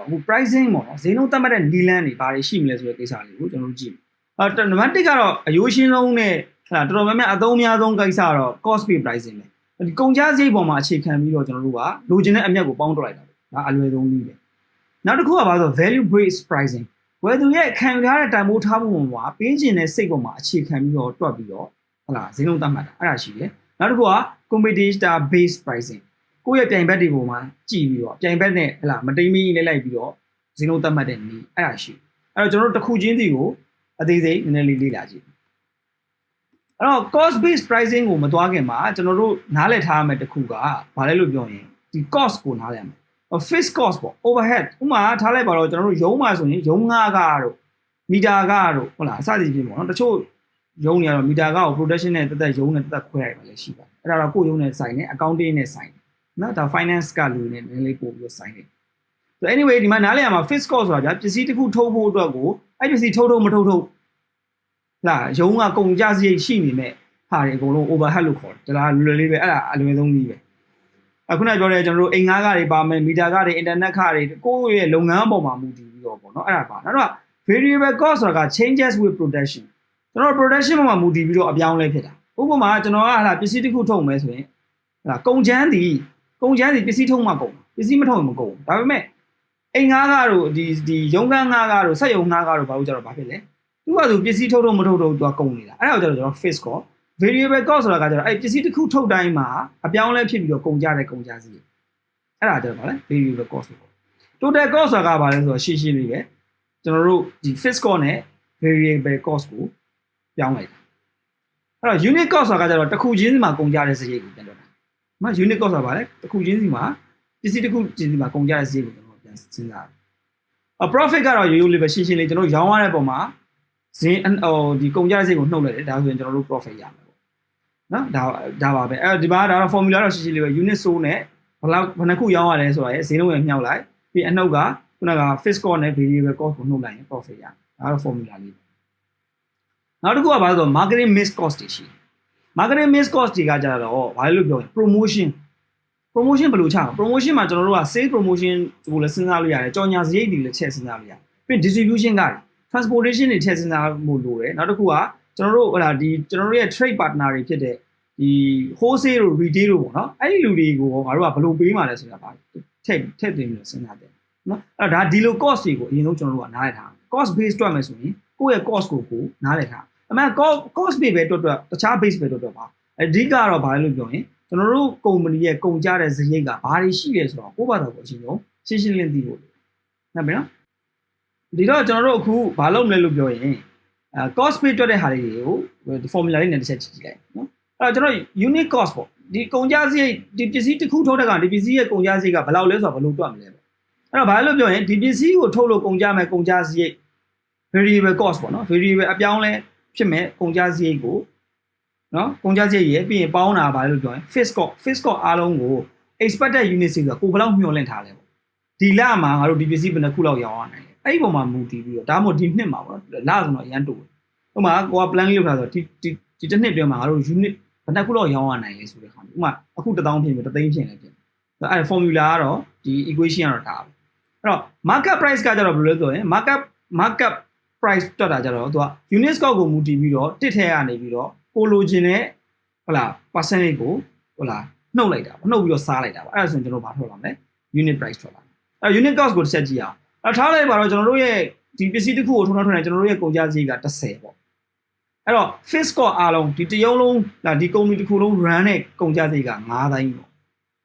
တော့အခု pricing ပေါ့နော်ဈေးနှုန်းသတ်မှတ်တဲ့နီလန်းတွေဘာတွေရှိမလဲဆိုတဲ့ကိစ္စလေးကိုကျွန်တော်တို့ကြည့်မယ်အဲနံပါတ်1ကတော့အယိုးရှင်းဆုံးနဲ့ဟလာတော်တော်များများအသုံးအများဆုံးကိစ္စကတော့ cost based pricing ပဲဒီကုန်ကျစရိတ်ပေါ်မှာအခြေခံပြီးတော့ကျွန်တော်တို့ကလိုချင်တဲ့အမြတ်ကိုပေါင်းတွက်လိုက်တာပေါ့ဒါအလွယ်ဆုံးနည်းပဲနောက်တစ်ခုကဘာလို့ value based pricing ဝယ်သူရဲ့ခံယူထားတဲ့တန်ဖိုးထားမှုပေါ်မှာပေးခြင်းတဲ့စိတ်ပေါ်မှာအခြေခံပြီးတော့တွက်ပြီးတော့ဟလာဈေးနှုန်းသတ်မှတ်တာအဲ့ဒါရှိတယ်နောက်တစ်ခုက competitor based pricing ကိုယ့်ရဲ့ပြိုင်ဘက်တွေပေါ်မှာကြည့်ပြီးတော့ပြိုင်ဘက်နဲ့ဟလာမတိမ်မီလေးလိုက်ပြီးတော့ဈေးနှုန်းသတ်မှတ်တဲ့နည်းအဲ့ဒါရှိအဲ့တော့ကျွန်တော်တို့တစ်ခုချင်းစီကိုအသေးစိတ်နည်းနည်းလေးလေ့လာကြည့်အဲ့တော့ cost based pricing ကိုမသွားခင်မှာကျွန်တော်တို့နားလည်ထားရမယ့်တစ်ခုကဘာလဲလို့ပြောရင်ဒီ cost ကိုနားလည်ရမယ် fixed cost ပေါ့ overhead ဥပမာထားလိုက်ပါတော့ကျွန်တော်တို့ရုံးမှာဆိုရင်ရုံးငါးကားတို့မီတာကားတို့ဟုတ်လားအစသဖြင့်ပေါ့နော်တချို့ရုံးတွေကတော့မီတာကားကို production နဲ့တက်တက်ရုံးနဲ့တက်တက်ခွဲလိုက်ပါလေရှိပါတယ်အဲ့ဒါတော့ကိုယ်ရုံးနဲ့ဆိုင်နေ accounting နဲ့ဆိုင် နေနော်ဒါ finance ကလူနဲ့နည်းနည်းလေးပို့ပြီးတော့ဆိုင်နေဆို anyway ဒီမှာနားလည်ရမှာ fixed cost ဆိုတာဗျာပစ္စည်းတစ်ခုထုတ်ဖို့အတွက်ကိုအဲ့ပစ္စည်းထုတ်ထုတ်မထုတ်ထုတ်လာရုံးကကုန်ကြစရိတ်ရှိနေမဲ့ဟာတွေအကုန်လုံး overhead လို့ခေါ်တယ်ဒါကလွယ်လေးပဲအဲ့ဒါအလွယ်ဆုံးကြီးပဲအခုနပြောတဲ့ကျွန်တော်တို့အိမ်ငါးကားတွေပါမယ်မီတာကားတွေ internet ကားတွေကိုယ့်ရဲ့လုပ်ငန်းပေါ်မှာမူတည်ပြီးတော့ပေါ့နော်အဲ့ဒါပါနောက်တော့ variable cost ဆိုတာက changes with production ကျွန်တော် production ပေါ်မှာမူတည်ပြီးတော့အပြောင်းလဲဖြစ်တာဥပမာကျွန်တော်ကဟာလာပစ္စည်းတစ်ခုထုတ်မယ်ဆိုရင်ဟာလာကုန်ချမ်းသည် ကုန်ချမ်းသည်ပစ္စည်းထုတ်မှကုန်ပစ္စည်းမထုတ်ရင်မကုန်ဒါပေမဲ့အိမ်ငါးကားတို့ဒီဒီရုံးကန်းငါးကားတို့စက်ရုံငါးကားတို့ဘာလို့ကြတော့ဘာဖြစ်လဲသူကသူပစ္စည်းထုတ်တော့မထုတ်တော့သူကကုန်နေတာအဲ့ဒါကိုကျတော့ကျွန်တော် fixed cost variable cost ဆိုတာကကျတော့အဲ့ပစ္စည်းတစ်ခုထုတ်တိုင်းမှာအပြောင်းလဲဖြစ်ပြီးတော့ကုန်ကြတဲ့ကုန်ကြစည်အဲ့ဒါကျတော့ဗာလဲ variable cost ပေါ့ total cost ဆိုတာကဘာလဲဆိုတော့ရှင်းရှင်းလေးပဲကျွန်တော်တို့ဒီ fixed cost နဲ့ variable cost ကိုပြောင်းလိုက်တာအဲ့တော့ unit cost ဆိုတာကကျတော့တစ်ခုချင်းစီမှာကုန်ကြတဲ့စရိတ်ကိုပြန်ပြောတာ။ မ unit cost ဆိုတာဗာလဲတစ်ခုချင်းစီမှာပစ္စည်းတစ်ခုချင်းစီမှာကုန်ကြတဲ့စရိတ်ကိုကျွန်တော်ပြန်စဉ်းစားတယ်။အ profit ကတော့ရိုးရိုးလေးပဲရှင်းရှင်းလေးကျွန်တော်ရောင်းရတဲ့ပုံမှာဈေးဟိုဒီကုန်ကြတဲ့စရိတ်ကိုနှုတ်လိုက်တယ်ဒါဆိုရင်ကျွန်တော်တို့ profit ရမယ်ပေါ့။နော်ဒါဒါပါပဲအဲ့တော့ဒီမှာဒါတော့ formula တော့ရှင်းရှင်းလေးပဲ unit so နဲ့ဘယ်လောက်ဘယ်နှခုရောင်းရတယ်ဆိုတာရဲ့ဈေးနှုန်းရမြောက်လိုက်ပြီးအနှုတ်ကခုနက fixed cost နဲ့ variable cost ကိုနှုတ်လိုက်ရင် profit ရဒါကတော့ formula လေးပဲနောက်တစ်ခုကဘာလဲဆိုတော့ marketing mix cost တွေရှိတယ် marketing mix cost တွေကကြတော့ဘာလဲလို့ပြောရင် promotion promotion ဘယ်လိုချအောင် promotion မှာကျွန်တော်တို့က sales promotion ကိုလည်းစဉ်းစားလို့ရတယ်ကြော်ညာစရိတ်တွေလည်းထည့်စဉ်းစားလို့ရတယ်ပြီး distribution က transportation တွေထည့်စဉ်းစားမှုလိုတယ်နောက်တစ်ခုကကျွန်တော်တို့ဟိုလာဒီကျွန်တော်တို့ရဲ့ trade partner တွေဖြစ်တဲ့ဒီ wholesale တို့ retail တို့ပေါ့နော်အဲ့ဒီလူတွေကိုငါတို့ကဘယ်လိုပေးမှာလဲဆိုတာပါထည့်ထည့်သွင်းပြီးတော့စဉ်းစားတယ်နော်အဲ့တော့ဒါဒီလို cost တွေကိုအရင်ဆုံးကျွန်တော်တို့ကနားလည်ထား cost base တွက်မယ်ဆိုရင်ကိုယ့်ရဲ့ cost ကိုကိုနားလည်ထား အမှန် cost base ပဲတွက်တွက်တခြား base ပဲတွက်တွက်ပါအဓိကတော့ဘာလဲလို့ပြောရင်ကျွန်တော်တို့ company ရဲ့ကုန်ကြတဲ့စရိတ်ကဘာတွေရှိလဲဆိုတော့ကိုယ့်ဘာသာကိုအချင်းဆုံးရှင်းရှင်းလင်းသိဖို့လိုဟုတ်ပြီနော်ဒီတော့ကျွန်တော်တို့အခုဘာလုပ်မလဲလို့ပြောရင်အဲ cost base တွက်တဲ့ဟာတွေကိုဒီ formula လေးနဲ့တစ်ချက်ကြည့်ကြည့်လိုက်နော်အဲ့တော့ကျွန်တော် unit cost ပေါ့ဒီကုန်ကြစရိတ်ဒီပစ္စည်းတစ်ခုထုတ်တဲ့ကဒီပစ္စည်းရဲ့ကုန်ကြစရိတ်ကဘယ်လောက်လဲဆိုတော့ဘယ်လိုတွက်မလဲပေါ့အဲ့တော့ဘာလို့ပြောရင်ဒီပစ္စည်းကိုထုတ်လို့ကုန်ကြမယ်ကုန်ကြစရိတ် variable cost ပေါ့နော် variable အပြောင်းလဲ ဖြစ်မဲ့ကုန်ကြစရိတ်ကိုနော်ကုန်ကြစရိတ်ရဲ့ပြီးရင်ပေါင်းတာဘာလဲလို့ပြောရင် fixed cost fixed cost အားလုံးကို expected unit ဆိုတာကိုဘယ်လောက်မျှော်လင့်ထားလဲပေါ့ဒီလမှာငါတို့ဒီပစ္စည်းဘယ်နှခုလောက်ရောင်းရနိုင်လဲအဲ့ဒီပုံမှာမူတည်ပြီးတော့ဒါမှမဟုတ်ဒီနှစ်မှာပေါ့နော်လဆိုတော့အရန်တူတယ်ဥပမာကိုက plan လုပ်ထားဆိုတော့ဒီဒီဒီတစ်နှစ်တွင်းမှာငါတို့ unit ဘယ်နှခုလောက်ရောင်းရနိုင်လဲဆိုတဲ့ခါမျိုးဥပမာအခု1000ဖြစ်ပြီ1000ဖြစ်နေဖြစ်အဲ့ formula ကတော့ဒီ equation ကတော့ဒါပဲအဲ့တော့ market price ကကြတော့ဘယ်လိုလဲဆိုရင် market market price တွက်တာကြတော့သူက unit score ကိုမူတည်ပြီးတော့တစ်ထဲကနေပြီးတော့ကိုလိုချင်တဲ့ဟုတ်လား percentage ကိုဟုတ်လားနှုတ်လိုက်တာနှုတ်ပြီးတော့စားလိုက်တာပါအဲ့ဒါဆိုရင်ကျွန်တော်ဘာထွက်လာမလဲ unit price ထွက်လာအဲ့ unit cost ကိုတစ်ချက်ကြည့်အောင်အဲ့ထားလိုက်ပါတော့ကျွန်တော်တို့ရဲ့ဒီပစ္စည်းတစ်ခုကိုထုံထုံထုံနေကျွန်တော်တို့ရဲ့ကုန်ကျစရိတ်က30ပေါ့အဲ့တော့ fixed cost အားလုံးဒီတရုံလုံးဒါဒီ company တစ်ခုလုံး run တဲ့ကုန်ကျစရိတ်က9သိန်းပေါ့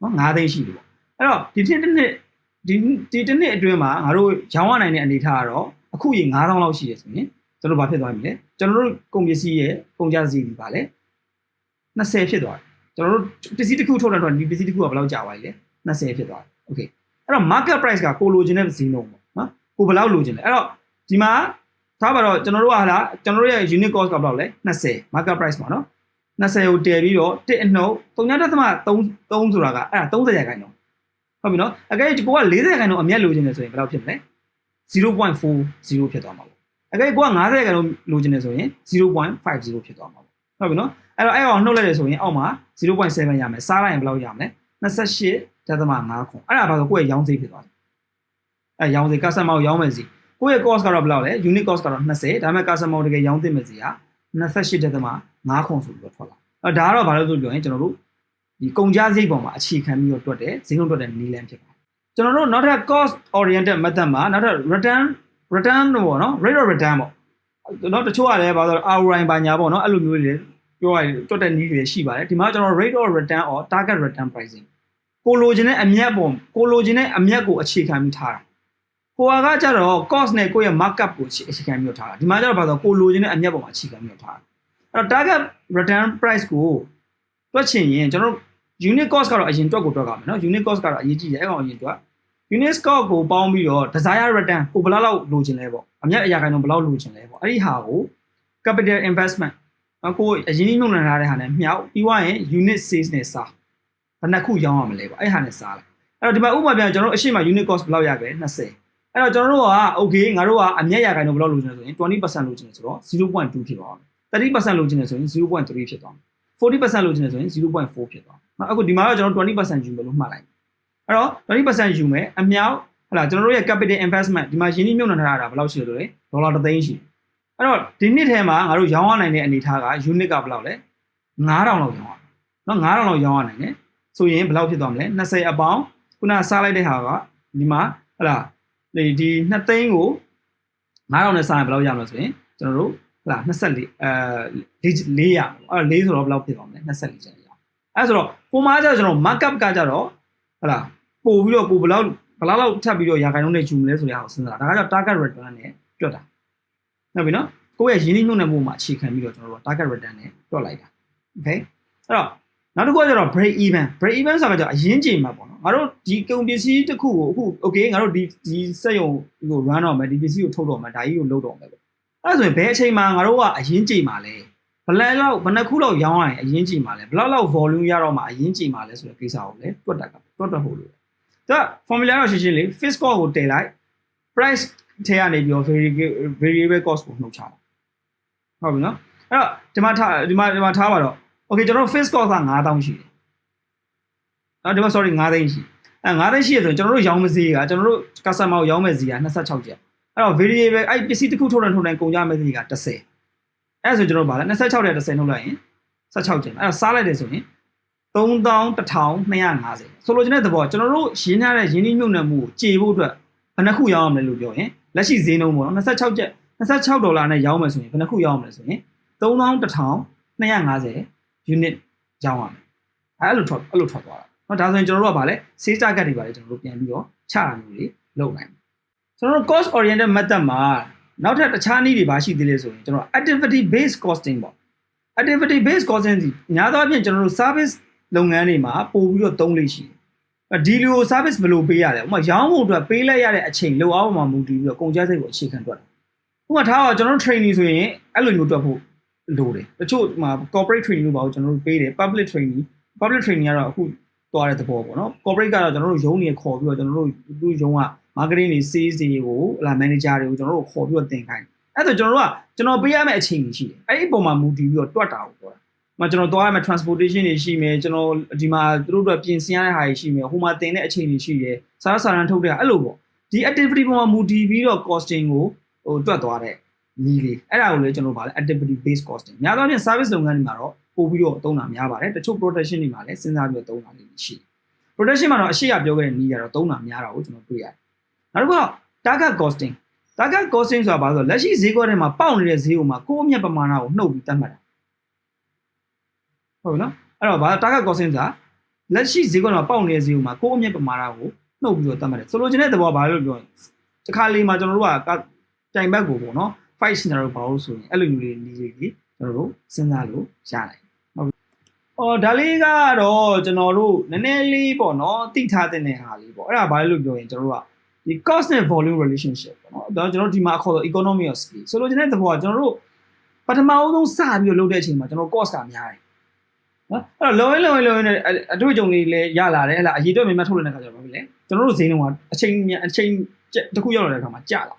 နော်9သိန်းရှိတယ်ပေါ့အဲ့တော့ဒီတစ်နှစ်ဒီဒီတစ်နှစ်အတွင်းမှာငါတို့ရောင်းရနိုင်တဲ့အနေထားကတော့ အခုရေ9000လောက်ရှိရဆိုရင်ကျွန်တော်ဘာဖြစ်သွားပြီလဲကျွန်တော်တို့ကုန်ပစ္စည်းရဲ့ကုန်ကျစရိတ်ဒီပါလဲ20ဖြစ်သွားတယ်ကျွန်တော်တို့ပစ္စည်းတစ်ခုထုတ်တဲ့တော့ဒီပစ္စည်းတစ်ခုကဘယ်လောက်ကြာသွားပြီလဲ20ဖြစ်သွားတယ်โอเคအဲ့တော့ market price ကကိုလိုချင်တဲ့ဈေးနှုန်းပေါ့နော်ကိုဘယ်လောက်လိုချင်လဲအဲ့တော့ဒီမှာထားပါတော့ကျွန်တော်တို့ကဟာလားကျွန်တော်တို့ရဲ့ unit cost ကဘယ်လောက်လဲ20 market price ပါနော်20ကိုတည်ပြီးတော့တစ်အနှုတ်3.3 3ဆိုတာကအဲ့ဒါ30ရာခိုင်နှုန်းဟုတ်ပြီနော်အကယ်ကိုက40ရာခိုင်နှုန်းအမြတ်လိုချင်တယ်ဆိုရင်ဘယ်လောက်ဖြစ်မလဲ 0.40ဖြစ်သွားမှာပေါ့အကယ်ကိုက90ရာခိုင်နှုန်းလိုချင်တယ်ဆိုရင်0.50ဖြစ်သွားမှာပေါ့ဟုတ်ပြီနော်အဲ့တော့အဲ့အောင်နှုတ်လိုက်တယ်ဆိုရင်အောက်မှာ0.7ရမယ်စားလိုက်ရင်ဘယ်လောက်ရမလဲ28.5ခွန်အဲ့ဒါဘာလို့ကိုယ့်ရဲ့ရောင်းဈေးဖြစ်သွားတယ်အဲရောင်းစီ customer ကိုရောင်းမယ်စီကိုယ့်ရဲ့ cost ကတော့ဘယ်လောက်လဲ unit cost ကတော့20ဒါပေမဲ့ customer ကိုတကယ်ရောင်းသင့်မယ်စီက28.5ခွန်ဆိုပြီးတော့ထွက်လာအဲဒါကတော့ဘာလို့ဆိုပြောရင်ကျွန်တော်တို့ဒီကုန်ကြစရိတ်ပေါ်မှာအခြေခံပြီးတော့တွက်တယ်ဈေးနှုန်းတွက်တဲ့နည်းလမ်းဖြစ်ပါတယ် ကျွန်တော်တို့နောက်ထပ် cost oriented method မှာနောက်ထပ် return return ပေါ့နော် rate of return ပေါ့တော့တချို့ကလည်းဘာလို့ ROI ဘာညာပေါ့နော်အဲ့လိုမျိုးတွေပြောရရင်တွက်တဲ့နည်းတွေရှိပါတယ်ဒီမှာကျွန်တော် rate of return or target return pricing ကိုလိုချင်တဲ့အမြတ်ပုံကိုလိုချင်တဲ့အမြတ်ကိုအခြေခံပြီးထားတာကိုကကြတော့ cost နဲ့ကိုယ့်ရဲ့ markup ကိုအခြေခံပြီးထားတာဒီမှာကျတော့ဘာလို့ကိုလိုချင်တဲ့အမြတ်ပုံမှာအခြေခံပြီးထားတာအဲ့တော့ target return price ကိုတွက်ချင်ရင်ကျွန်တော်တို့ unit cost ကတော့အရင်တွက်ကိုတွက်ကြမယ်နော် unit cost ကတော့အရေးကြီးတယ်အဲ့ကောင်အရင်တွက် unit cost ကိုပေါင်းပြီးတော့ desire return ကိုဘယ်လောက်လောက်လိုချင်လဲပေါ့အမြတ်အရာခိုင်နှုန်းဘယ်လောက်လိုချင်လဲပေါ့အဲ့ဒီဟာကို capital investment နော်ကိုအရင်နှုတ်နှံထားတဲ့ဟာနဲ့မြောက်ပြီးွားရင် unit sales နဲ့စားဘယ်နှခုရောင်းရမလဲပေါ့အဲ့ဟာနဲ့စားလိုက်အဲ့တော့ဒီမှာဥပမာပြန်ကျွန်တော်တို့အရှိမ unit cost ဘယ်လောက်ရခဲ့လဲ20အဲ့တော့ကျွန်တော်တို့က okay ငါတို့ကအမြတ်ရာခိုင်နှုန်းဘယ်လောက်လိုချင်လဲဆိုရင်20%လိုချင်တယ်ဆိုတော့0.2ဖြစ်သွားမယ်30%လိုချင်တယ်ဆိုရင်0.3ဖြစ်သွားမယ်40%လိုချင်တယ်ဆိုရင်0.4ဖြစ်သွားမယ် နော်အခုဒီမှာတော့ကျွန်တော်20%ယူမယ်လို့မှတ်လိုက်အဲ့တော့20%ယူမယ်အမြောက်ဟလာကျွန်တော်တို့ရဲ့ capital investment ဒီမှာရင်းနှီးမြှုပ်နှံထားတာဘယ်လောက်ရှိလဲဆိုရင်ဒေါ်လာ3သိန်းရှိတယ်အဲ့တော့ဒီနှစ်ထဲမှာငါတို့ရောင်းရနိုင်တဲ့အနေအထားက unit ကဘယ်လောက်လဲ9000လောက်ရောင်းရနော်9000လောက်ရောင်းရနိုင်တယ်ဆိုရင်ဘယ်လောက်ဖြစ်သွားမလဲ20အပေါင်းခုနစားလိုက်တဲ့ဟာကဒီမှာဟလာဒီဒီ2သိန်းကို9000နဲ့စားရင်ဘယ်လောက်ရမလဲဆိုရင်ကျွန်တော်တို့ဟလာ24အဲ400ရအဲ့4ဆိုတော့ဘယ်လောက်ဖြစ်သွားမလဲ24ကျန်ရ အဲ့ဆိုတော့ပုံမှန်ကျတော့ကျွန်တော် markup ကကြတော့ဟလာပို့ပြီးတော့ကိုဘယ်လောက်ဘယ်လောက်ထပ်ပြီးတော့ရာခိုင်နှုန်းနဲ့ယူမလဲဆိုရအောင်စဉ်းစားတာဒါကကြောင့် target return နဲ့တွက်တာဟုတ်ပြီနော်ကိုယ့်ရဲ့ရင်းနှီးမြှုပ်နှံမှုမှာအခြေခံပြီးတော့ကျွန်တော်တို့ target return နဲ့တွက်လိုက်တာ okay အဲ့တော့နောက်တစ်ခုကကျတော့ break even break even ဆိုတာကကျတော့အရင်ချိန်မှာပေါ့နော်ငါတို့ဒီကုန်ပစ္စည်းတစ်ခုကိုအခု okay ငါတို့ဒီဒီစက်ရုံကို run တော့မယ်ဒီပစ္စည်းကိုထုတ်တော့မယ်ဒါကြီးကိုလုပ်တော့မယ်ပေါ့အဲ့ဒါဆိုရင်ဘယ်အချိန်မှာငါတို့ကအရင်ချိန်မှာလဲ ဘယ်လောက်ဘယ်နှခုလောက်ရောင်းရရင်အရင်ချိန်မှာလဲဘယ်လောက်လောက် volume ရတော့မှအရင်ချိန်မှာလဲဆိုတဲ့ကိစ္စကိုလည်းတွက်တတ်တာတွက်တတ်ဖို့လိုတယ်ဒါ formula တော့ရှင်းရှင်းလေး fixed cost ကိုတည်လိုက် price ထဲကနေပြီးတော့ variable cost ကိုနှုတ်ချတာဟုတ်ပြီနော်အဲ့တော့ဒီမှာထားဒီမှာဒီမှာထားပါတော့ okay ကျွန်တော် fixed cost က9000ရှိတယ်နော်ဒီမှာ sorry 9သိန်းရှိအဲ9သိန်းရှိရဆိုရင်ကျွန်တော်တို့ရောင်းမစည်းကကျွန်တော်တို့ customer ကိုရောင်းမဲ့စည်းက26ကျပ်အဲ့တော့ variable အဲ့ပစ္စည်းတစ်ခုထုတ်တယ်ထုတ်တယ်ကုန်ကြမဲ့စည်းက30 အဲ့ဆိုကျွန်တော်ဗာလဲ26တဲ့30နှုတ်လိုက်ရင်16ကျပ်အဲ့တော့စားလိုက်တယ်ဆိုရင်3150ဆိုလိုချင်တဲ့သဘောကျွန်တော်တို့ရင်းထားတဲ့ရင်းနှီးမြှုပ်နှံမှုကိုကြေဖို့အတွက်ဘယ်နှခုရောင်းရမလဲလို့ပြောရင်လက်ရှိဈေးနှုန်းပေါ့နော်26ကျပ်26ဒေါ်လာနဲ့ရောင်းမယ်ဆိုရင်ဘယ်နှခုရောင်းရမလဲဆိုရင်3150 unit ရောင်းရမယ်အဲ့လိုထွက်အဲ့လိုထွက်သွားတာเนาะဒါဆိုရင်ကျွန်တော်တို့ကဗာလဲ sales target တွေဗာလဲကျွန်တော်တို့ပြန်ပြီးတော့ချတာမျိုးတွေလုပ်နိုင်တယ်ကျွန်တော်တို့ cost oriented method မှာ နောက်ထပ်တခြားနည်းတွေပါရှိသေးလေဆိုရင်ကျွန်တော် activity based costing ပေါ့ activity based costing ဒီညာတော့အပြင်ကျွန်တော်တို့ service လုပ်ငန်းတွေမှာပို့ပြီးတော့သုံးလေးရှိတယ်ဒီလို service ဘယ်လိုပေးရလဲဥပမာရောင်းဖို့အတွက်ပေးလိုက်ရတဲ့အချိန်လောက်အောင်မှမူတည်ပြီးတော့ကုန်ကျစရိတ်ကိုအခြေခံတွက်တယ်ဥပမာထားတော့ကျွန်တော်တို့ training ဆိုရင်အဲ့လိုမျိုးတွက်ဖို့လိုတယ်တချို့မှာ corporate training လို့ပါကျွန်တော်တို့ပေးတယ် public training public training ကတော့အခုသွားတဲ့သဘောပေါ့နော် corporate ကတော့ကျွန်တော်တို့ရုံးနေခေါ်ပြီးတော့ကျွန်တော်တို့သူရုံးက marketing တွေ sales တွေကိုလာ manager တွေကိုကျွန်တော်တို့ခေါ်ပြီးတော့သင်ခိုင်းအဲ့ဒါကျွန်တော်တို့ကကျွန်တော်ပေးရမယ့်အချိန်ကြီးရှိတယ်အဲ့ဒီအပေါ်မှာမူတည်ပြီးတော့တွက်တာကိုပြောတာမကျွန်တော်သွားရမယ့် transportation တွေရှိမယ်ကျွန်တော်ဒီမှာသူတို့တို့ပြင်ဆင်ရတဲ့ဟာတွေရှိမယ်ဟိုမှာတင်တဲ့အချိန်တွေရှိတယ်စားစားရန်ထုတ်တဲ့အဲ့လိုပေါ့ဒီ activity ပေါ်မှာမူတည်ပြီးတော့ costing ကိုဟိုတွက်သွားတဲ့နီးလေးအဲ့ဒါကိုလည်းကျွန်တော်ဗာလဲ activity based costing များသောအားဖြင့် service လုပ်ငန်းတွေမှာတော့ပို့ပြီးတော့သုံးတာများပါတယ်တချို့ production တွေမှာလည်းစဉ်းစားပြီးတော့သုံးတာလေးရှိတယ် production မှာတော့အရှိရပြောခဲ့တဲ့နီးရတော့သုံးတာများတာကိုကျွန်တော်တွေ့ရတယ် နောက်တစ်ခုက target costing target costing ဆိုတာဘာလို့လဲလက်ရှိဈေးကွက်ထဲမှာပေါက်နေတဲ့ဈေးကိုမှကိုယ့်အမြတ်ပမာဏကိုနှုတ်ပြီးတတ်မှတ်တာဟုတ်ပြီနော်အဲ့တော့ဘာ target costing ဆိုတာလက်ရှိဈေးကွက်မှာပေါက်နေတဲ့ဈေးကိုမှကိုယ့်အမြတ်ပမာဏကိုနှုတ်ပြီးတော့တတ်မှတ်တယ်ဆိုလိုချင်တဲ့သဘောဘာလို့ပြောရင်တခါလေးမှာကျွန်တော်တို့ကတိုင်ဘက်ကိုပေါ့နော် fight scenario ဘာလို့ဆိုရင်အဲ့လိုမျိုးလေးနေကြီးကျွန်တော်တို့စဉ်းစားလို့ရနိုင်ဟုတ်။အော်ဒါလေးကတော့ကျွန်တော်တို့နည်းနည်းလေးပေါ့နော်သိထားတဲ့ဟာလေးပေါ့အဲ့ဒါဘာလို့ပြောရင်ကျွန်တော်တို့က ဒီ cost နဲ့ volume relationship ပေါ့နော်ဒါကျွန်တော်တို့ဒီမှာခေါ်တော့ economy of scale ဆိုလိုချင်တဲ့သဘောကကျွန်တော်တို့ပထမအဆုံးစပြီးတော့လုပ်တဲ့အချိန်မှာကျွန်တော် cost ကများတယ်နော်အဲ့တော့လောရင်းလောရင်းလောရင်းနဲ့အတွေ့အကြုံလေးလည်းရလာတယ်ဟဲ့လားအရေးအတွက်မြင်မှထုတ်လို့တဲ့ခါကျတော့ဘာဖြစ်လဲကျွန်တော်တို့ဈေးနှုန်းကအချိန်အချိန်တစ်ခုရောက်လာတဲ့ခါမှာကျလာ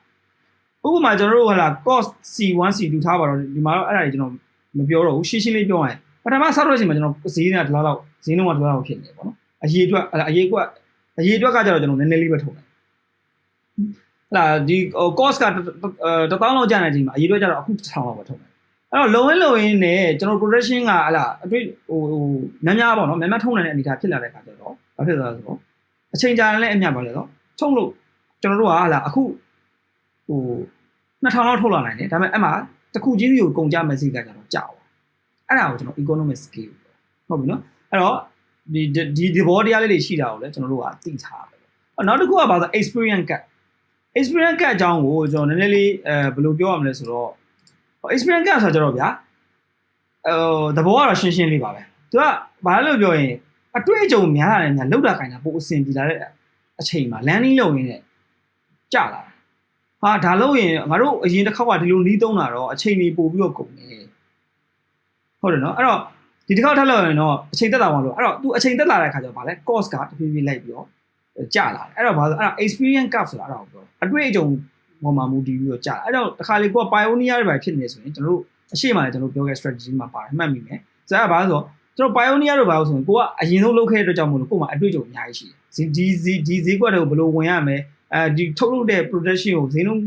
ဥပမာကျွန်တော်တို့ဟလာ cost C1 C2 ထားပါတော့ဒီမှာတော့အဲ့ဒါကြီးကျွန်တော်မပြောတော့ဘူးရှင်းရှင်းလေးပြောရရင်ပထမစတော့အချိန်မှာကျွန်တော်ဈေးကဒီလောက်ဈေးနှုန်းကဒီလောက်ဖြစ်နေပေါ့နော်အရေးအတွက်အရေးကွက်အရေးအတွက်ကကျတော့ကျွန်တော်နည်းနည်းလေးပဲထုတ်တယ် လာဒီဟို cost ကတစ်တောင်းလောက်ကျတဲ့အချိန်မှာအရေးတော့ကျတော့အခုတစ်ထောင်လောက်ပဲထုတ်တယ်အဲ့တော့လုံဝင်းလုံဝင်းနဲ့ကျွန်တော် production ကဟလာအတွေ့ဟိုဟိုများများပေါ့နော်များများထုံနိုင်တဲ့အနေအထားဖြစ်လာတဲ့အခါကျတော့ဘာဖြစ်သွားလဲဆိုတော့အချိန်ကြာရင်လည်းအမြတ်ပါလေတော့ထုံလို့ကျွန်တော်တို့ကဟလာအခုဟို2000လောက်ထုတ်လာနိုင်တယ်ဒါပေမဲ့အဲ့မှာတစ်ခုချင်းစီကိုကုန်ကြမဲ့စိတ်ကကျတော့ကြာပါအဲ့ဒါကိုကျွန်တော် economic scale ဟုတ်ပြီနော်အဲ့တော့ဒီဒီဒီဘောတရားလေးတွေရှိတာကိုလည်းကျွန်တော်တို့ကသိထားတယ်ပေါ့နောက်တစ်ခုကဘာလဲ experience gap experience gap အကြောင်းကိုကျွန်တော်နည်းနည်းလေးအဲဘယ်လိုပြောရမလဲဆိုတော့ experience gap ဆိုတော့ကြတော့ဗျာအဲသဘောကတော့ရှင်းရှင်းလေးပါပဲသူကဘာလို့ပြောရင်အတွေ့အကြုံများရတယ်များလောက်တာခိုင်းတာပိုအဆင်ပြေလာတဲ့အချိန်မှာ landing လုပ်ရင်းနဲ့ကြာလာတာဟာဒါလို့ရင်ငါတို့အရင်တစ်ခေါက်ကဒီလိုနီးသုံးတာတော့အချိန်ကြီးပို့ပြီးတော့ကုန်တယ်ဟုတ်တယ်နော်အဲ့တော့ဒီတစ်ခေါက်ထပ်လို့ရင်တော့အချိန်တက်တာပါလို့အဲ့တော့ तू အချိန်တက်လာတဲ့ခါကျတော့ဗာလဲ cost ကတဖြည်းဖြည်းလိုက်ပြီးတော့ ကြာလာတယ်အဲ့တော့ဘာလို့အဲ့ဒါ experience curve ဆိုတာအဲ့ဒါကိုပြောအတွေ့အကြုံပေါ်မှာမူတည်ပြီးတော့ကြာအဲ့တော့တခါလေကိုက pioneer တွေပဲဖြစ်နေဆိုရင်ကျွန်တော်တို့အရှိမှလည်းကျွန်တော်ပြောခဲ့ strategy မှာပါတယ်မှတ်မိမယ်ဆိုတော့ဘာလို့ဆိုတော့ကျွန်တော် pioneer တို့ဘာလို့ဆိုရင်ကိုကအရင်ဆုံးလုပ်ခဲ့တဲ့အတွက်ကြောင့်မို့လို့ကို့မှာအတွေ့အကြုံအများကြီးရှိတယ်ဒီဒီဒီဈေးကွက်တွေကိုဘယ်လိုဝင်ရမလဲအဲဒီထုတ်လုပ်တဲ့ production ကိုဈေးနှုန်း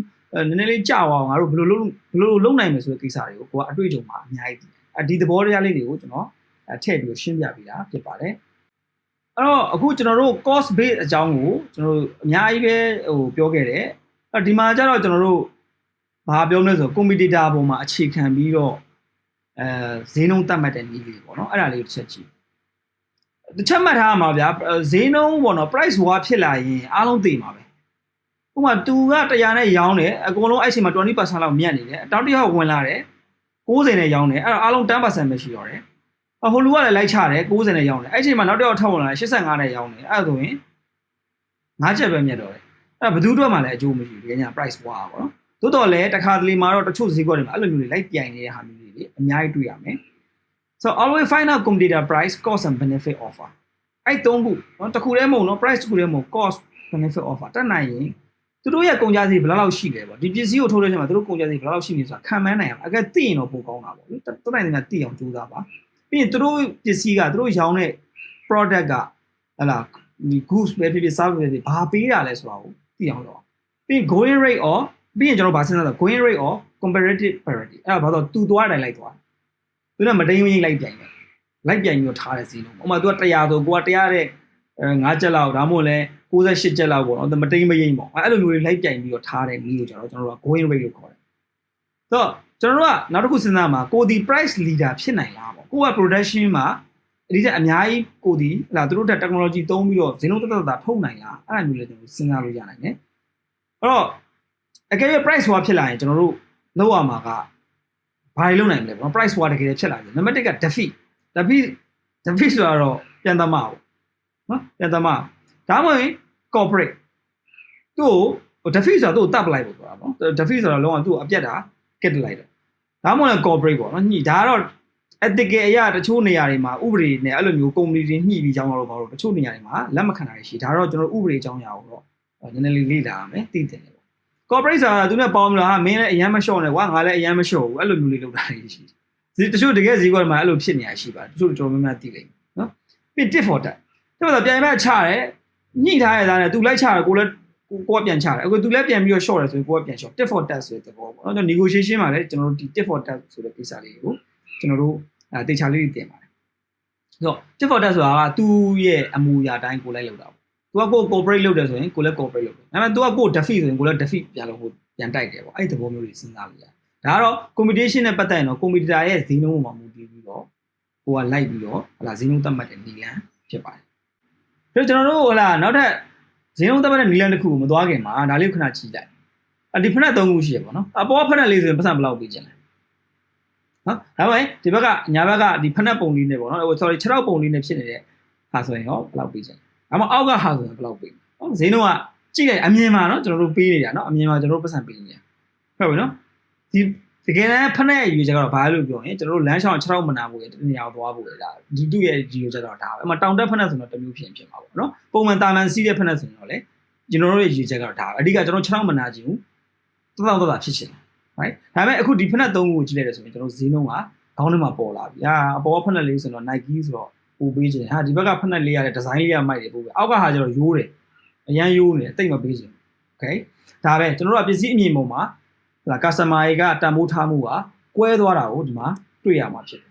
နည်းနည်းလေးကြာအောင်ငါတို့ဘယ်လိုလုပ်ဘယ်လိုလုပ်နိုင်မယ်ဆိုတဲ့ကိစ္စတွေကိုကိုကအတွေ့အကြုံမှာအများကြီးအဲဒီသဘောတရားလေးတွေကိုကျွန်တော်အဲထည့်ပြီးရှင်းပြပေးတာဖြစ်ပါတယ် အဲ့တော့အခုကျွန်တော်တို့ cost base အကြောင်းကိုကျွန်တော်တို့အများကြီးပဲဟိုပြောခဲ့တယ်အဲ့ဒီမှာကျတော့ကျွန်တော်တို့ဘာပြောမလဲဆိုတော့ competitor ပေါ်မှာအခြေခံပြီးတော့အဲဈေးနှုန်းတတ်မှတ်တဲ့နည်းလေးပေါ့နော်အဲ့ဒါလေးတစ်ချက်ကြည့်တစ်ချက်မှတ်ထားမှာဗျာဈေးနှုန်းပေါ့နော် price war ဖြစ်လာရင်အားလုံးသိမှာပဲဥပမာသူက100နဲ့ရောင်းတယ်အကုန်လုံးအဲ့ချိန်မှာ20%လောက်မြတ်နေတယ်တောက်တစ်ယောက်ဝင်လာတယ်90နဲ့ရောင်းတယ်အဲ့တော့အားလုံး10%ပဲရှိတော့တယ် ဟိုလူကလည်းလိုက်ချတယ်90နဲ့ရောင်းတယ်အဲ့ချိန်မှာနောက်တစ်ယောက်ထပ်ဝင်လာတယ်85နဲ့ရောင်းတယ်အဲ့ဒါဆိုရင်၅ချက်ပဲမြတ်တော့တယ်အဲ့ဒါဘယ်သူတို့မှလည်းအကျိုးမရှိဘူးည price war ပေါ့နော်သို့တော်လည်းတစ်ခါတလေမှာတော့တချို့ဈေးကွက်တွေမှာအဲ့လိုမျိုးတွေလိုက်ပြိုင်နေတဲ့ဟာမျိုးတွေအများကြီးတွေ့ရမယ် so always find out competitor price cost and benefit offer အဲ့သုံးခုနော်တစ်ခုတည်းမဟုတ်နော် price တစ်ခုတည်းမဟုတ် cost benefit offer တက်နိုင်ရင်သူတို့ရဲ့ကုန်ကြစည်ဘယ်လောက်ရှိလဲပေါ့ဒီပစ္စည်းကိုထိုးတဲ့ချိန်မှာသူတို့ကုန်ကြစည်ဘယ်လောက်ရှိနေဆိုတာခံမှန်းနိုင်အောင်အကဲသိရင်တော့ပိုကောင်းတာပေါ့နော်တက်နိုင်တယ်ကသိအောင်ကြိုးစားပါ ပြီးရင်သူတို့ပစ္စည်းကသူတို့ရောင်းတဲ့ product ကဟလာဒီ goods ပဲဖြစ်ဖြစ် service ပဲဖြစ်ဘာပေးတာလဲဆိုတာကိုသိအောင်လုပ်ပြီး going rate or ပြီးရင်ကျွန်တော်ဗာစဉ်းစားတော့ going rate or comparative parity အဲ့ဒါဘာလို့တူသွားတိုင်းလိုက်သွားသူကမတိမ်မရင်လိုက်ပြိုင်တယ်လိုက်ပြိုင်ပြီးတော့ထားတဲ့စီးလုံးဥပမာသူက100ဆိုကိုက100တဲ့5ချက်လောက်ဒါမှမဟုတ်လဲ68ချက်လောက်ပေါ့နော်မတိမ်မရင်ပေါ့အဲ့လိုမျိုးလိုက်ပြိုင်ပြီးတော့ထားတဲ့နည်းကိုကျွန်တော်ကျွန်တော်တို့က going rate လို့ခေါ်တယ်ဆိုတော့ ကျွန်တော်တို့ကနောက်တစ်ခုစဉ်းစားမှာကိုဒီ price leader ဖြစ်နိုင်လားပေါ့ကိုက production မှာဒီတက်အများကြီးကိုဒီဟလာသူတို့တက် technology သုံးပြီးတော့ဈေးနှုန်းတက်တက်တာထုတ်နိုင်လားအဲ့ဒါမျိုးလည်းကျွန်တော်စဉ်းစားလို့ရနိုင်တယ်အဲ့တော့အကယ်၍ price war ဖြစ်လာရင်ကျွန်တော်တို့လောက်ရမှာကဘာတွေလုပ်နိုင်မလဲပေါ့နော် price war တကယ်ဖြစ်လာပြီနံပါတ်1က defeat defeat defeat ဆိုတော့ပြန်သမပေါ့နော်ပြန်သမဒါမှမဟုတ် corporate သူ့ကို defeat ဆိုတော့သူ့ကိုတပ်ပလိုက်ပို့သွားတာနော် defeat ဆိုတော့လုံးဝသူ့ကိုအပြတ်တာ ကစ်လိုက်တယ်ဒါမှမဟုတ် corporate ပေါ့နော်ညှိဒါကတော့ ethical အရာတချို့နေရာတွေမှာဥပဒေနဲ့အဲ့လိုမျိုး community တွေညှိပြီးကြောင်းတော့ဘာလို့တချို့နေရာတွေမှာလက်မခံတာရှိဒါတော့ကျွန်တော်ဥပဒေအကြောင်းအရာကိုတော့နည်းနည်းလေးလေ့လာရမယ်သိတယ်ပေါ့ corporate ဆိုတာသူနဲ့ပေါင်းမလားဟာမင်းလည်းအရန်မလျှော့နဲ့ကွာငါလည်းအရန်မလျှော့ဘူးအဲ့လိုမျိုးလေးလုပ်တာရှိတယ်တချို့တကယ်ဈေးကွက်မှာအဲ့လိုဖြစ်နေရရှိပါတယ်တချို့တော်တော်များများသိလိမ့်မယ်နော်ပြီး tit for tat ဒါမှမဟုတ်ပြန်ပြန်ချတယ်ညှိထားရတာနဲ့သူလိုက်ချတယ်ကိုလည်း ကိုကပြန်ချတယ်အခုသူလည်းပြန်ပြီးတော့ short တယ်ဆိုရင်ကိုကပြန် short tit for tat ဆိုတဲ့သဘောပေါ့နော်ကျွန်တော် negotiation မှာလည်းကျွန်တော်တို့ဒီ tit for tat ဆိုတဲ့ကိစ္စလေးကိုကျွန်တော်တို့အဲတေချာလေးတွေတင်ပါတယ်ဆိုတော့ tit for tat ဆိုတာကသူ့ရဲ့အမူအရာတိုင်းကိုလိုက်လောက်တာပေါ့သူကကို corporate လုပ်တယ်ဆိုရင်ကိုလည်း corporate လုပ်တယ်ဒါပေမဲ့သူကကို defeat ဆိုရင်ကိုလည်း defeat ပြန်လို့ဟိုပြန်တိုက်တယ်ပေါ့အဲ့ဒီသဘောမျိုးတွေစဉ်းစားလို့ရတယ်ဒါကတော့ competition နဲ့ပတ်သက်ရင်တော့ competitor ရဲ့ဈေးနှုန်းပေါ်မှာမူတည်ပြီးတော့ကိုကလိုက်ပြီးတော့ဟလာဈေးနှုန်းသတ်မှတ်တဲ့နီလန်ဖြစ်ပါတယ်ပြီးတော့ကျွန်တော်တို့ဟလာနောက်ထပ် ဈေးနှုန်းသတ်မှတ်တဲ့နီလန်တစ်ခုကိုမသွားခင်မှာဒါလေးခဏကြည့်လိုက်အဒီဖက်နဲ့၃ခုရှိရပေါ့နော်အပေါ်ဖက်နဲ့လေးဆိုရင်ပတ်စံဘယ်လောက်ပေးခြင်းလဲနော်ဒါပေမဲ့ဒီဘက်ကညာဘက်ကဒီဖက်နဲ့ပုံလေးနဲ့ပေါ့နော်ဟို sorry 6တော့ပုံလေးနဲ့ဖြစ်နေတဲ့ဟာဆိုရင်ရောဘယ်လောက်ပေးခြင်းလဲဒါမှအောက်ကဟာဆိုရင်ဘယ်လောက်ပေးဟုတ်ဈေးနှုန်းကကြည့်လိုက်အမြင်မှာနော်ကျွန်တော်တို့ပေးနေတာနော်အမြင်မှာကျွန်တော်တို့ပတ်စံပေးနေတာဟုတ်ပြီနော်ဒီ တကယ်တမ်းဖက်နဲ့ရွေးချက်ကတော့ဘာလို့ပြောရင်ကျွန်တော်တို့လမ်းချောင်း6တော့မနာဘူးလေတနေရာသွားဖို့လေဒါဒီသူ့ရဲ့ဒီရွေးချက်တော့ဒါပဲအမှတောင်တက်ဖက်နဲ့ဆိုတော့တမျိုးဖြစ်ဖြစ်မှာပေါ့နော်ပုံမှန်တာမန်စီးတဲ့ဖက်နဲ့ဆိုရင်တော့လေကျွန်တော်တို့ရဲ့ရွေးချက်ကတော့ဒါပဲအဓိကကျွန်တော်6တော့မနာခြင်းဘူးတောက်တော့တာဖြစ်ချင်တယ် right ဒါပေမဲ့အခုဒီဖက်နဲ့3ခုကိုကြည့်လိုက်တယ်ဆိုရင်ကျွန်တော်ဈေးနှုန်းကခေါင်းထဲမှာပေါ်လာပြီဟာအပေါ်ကဖက်နဲ့လေးဆိုတော့ Nike ဆိုတော့ပို့ပေးခြင်းဟာဒီဘက်ကဖက်နဲ့လေးရတဲ့ဒီဇိုင်းလေးကမိုက်တယ်ပို့ပေးအောက်ကဟာကျတော့ရိုးတယ်အရန်ရိုးနေတယ်တိတ်မပေးခြင်း okay ဒါပဲကျွန်တော်တို့ကပစ္စည်းအမြင်ပုံမှာ ဟလာ customer တွေကတန်ဖိုးထားမှုကကွဲသွားတာကိုဒီမှာတွေ့ရမှာဖြစ်တယ်